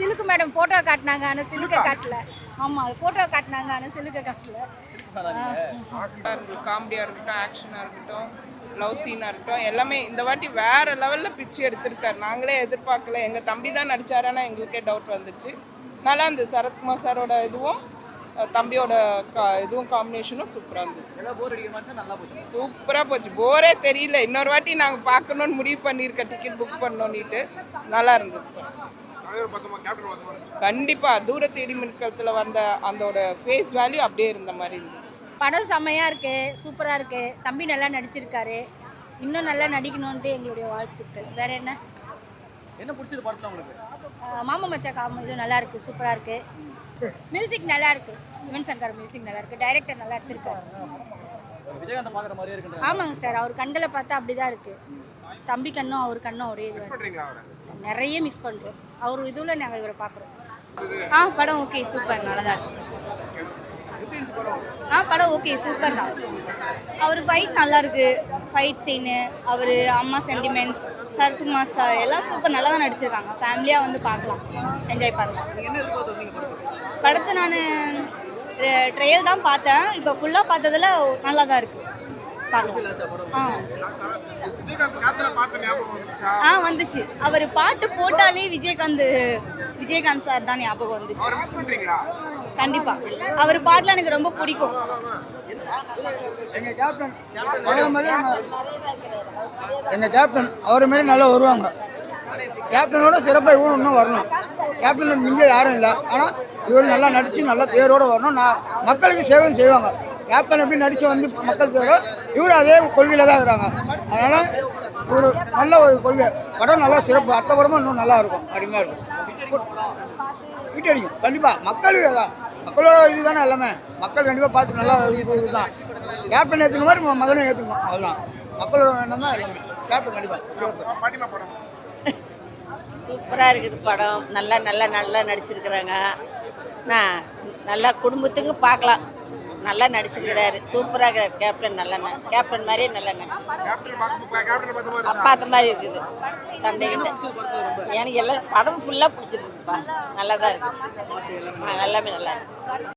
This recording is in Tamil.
சிலுக்கு மேடம் ஃபோட்டோ காட்டினாங்க ஆனால் சிலுக்கை காட்டல. ஆமாம் ஃபோட்டோ காட்டினாங்க ஆனால் சிலுக்கை காட்டல. காமெடியாக இருக்கட்டும் ஆக்ஷனாக இருக்கட்டும் லவ் சீனாக இருக்கட்டும் எல்லாமே இந்த வாட்டி வேற லெவலில் பிச்சு எடுத்திருக்காரு. நாங்களே எதிர்பார்க்கல. எங்கள் தம்பி தான் நடிச்சாரானா எங்களுக்கே டவுட் வந்துச்சு. நல்லா இருந்தது. சரத்குமார் சாரோட இதுவும் தம்பியோட கா இதுவும் காம்பினேஷனும் சூப்பராக இருந்தது. சூப்பராக போச்சு. போரே தெரியல. இன்னொரு வாட்டி நாங்கள் பார்க்கணுன்னு முடிவு பண்ணியிருக்க டிக்கெட் புக் பண்ணோன்னிட்டு நல்லா இருந்தது. கண்டிப்பாக தூர தேடி மின்கலத்தில் வந்த அதோட ஃபேஸ் வேல்யூ அப்படியே இருந்த மாதிரி இருந்தது படம் செம்மையாக இருக்கு சூப்பராக இருக்கு. தம்பி நல்லா நடிச்சிருக்காரு. இன்னும் நல்லா நடிக்கணுன்ட்டு எங்களுடைய வாழ்த்துக்கள். வேற என்ன? என்ன பிடிச்சது படத்துல உங்களுக்கு? மாமா மச்சா காம இது நல்லா இருக்கு சூப்பராக இருக்கு. மியூசிக் நல்லா இருக்கு. யுவன் சங்கர் மியூசிக் நல்லா இருக்கு. டைரக்டர் நல்லா எடுத்திருக்காரு. விஜயகாந்த் பாக்குற மாதிரியே இருக்குன்ற ஆமாங்க சார். அவர் கண்களை பார்த்தா அப்படிதான் இருக்கு. தம்பி கண்ணும் அவர் கண்ணும் ஒரே இது நிறைய மிக்ஸ் பண்ணுறோம் அவர் இதுவில் நாங்கள் இவரை பார்க்குறோம் ஆ படம் ஓகே சூப்பர் நல்லா தான் இருக்கு. ஆ படம் ஓகே சூப்பர் தான். அவர் ஃபைட் நல்லா இருக்கு. ஃபைட் சீனு அவர் அம்மா சென்டிமெண்ட்ஸ் சரத்குமார் சார் எல்லாம் சூப்பர் நல்லா தான் நடிச்சிருக்காங்க. ஃபேமிலியாக வந்து பார்க்கலாம். என்ஜாய் பண்ணலாம். படத்தை நான் ட்ரையல் தான் பார்த்தேன். இப்போ ஃபுல்லாக பார்த்ததுல நல்லா தான் இருக்கு. பார்க்கலாம் ஆ. வந்துச்சு. அவர் பாட்டு போட்டாலே விஜயகாந்த் விஜயகாந்த் சார் தான் ஞாபகம் வந்துச்சு. கண்டிப்பா. அவர் பாட்டுல எனக்கு ரொம்ப பிடிக்கும். எங்க கேப்டன் அவரை மாதிரி கேப்டன் அவரை மாதிரி நல்லா வருவாங்க. கேப்டனோட சிறப்பாக இவரும் இன்னும் வரணும். கேப்டன் மிஞ்ச யாரும் இல்லை. ஆனால் இவர் நல்லா நடித்து நல்லா தேரோடு வரணும். நான் மக்களுக்கு சேவை செய்வாங்க. கேப்டன் எப்படி நடித்து வந்து மக்கள் சேரோ இவரும் அதே கொள்கையில் தான் இருக்கிறாங்க. அதனால் ஒரு நல்ல ஒரு கொள்கை. படம் நல்லா சிறப்பு. அடுத்த படமும் இன்னும் நல்லா இருக்கும். அருமையாக இருக்கும். வீட்டு அடிக்கும். கண்டிப்பாக மக்களுக்கு அதான் மக்களோட இது தானே எல்லாமே. மக்கள் கண்டிப்பாக பார்த்து நல்லா இதுதான் கேப்டன் ஏற்றுக்க மாதிரி மகனும் ஏற்றுக்கணும் அதுதான் மக்களோட எண்ணம் தான் எல்லாமே. கேப்டன் கண்டிப்பாக சூப்பராக இருக்குது படம். நல்லா நல்லா நல்லா நடிச்சிருக்கிறாங்க. நான் நல்லா குடும்பத்துக்கு பார்க்கலாம். நல்லா நடிச்சிருக்கிறாரு சூப்பராக கேப்டன் நல்லா கேப்டன் மாதிரியே நல்லா நடிச்சிருக்காரு பார்த்த மாதிரி இருக்குது. சண்டை எனக்கு எல்லாம் படம் ஃபுல்லாக பிடிச்சிருக்குதுப்பா. நல்லா தான் இருக்குது எல்லாமே நல்லா இருக்கு.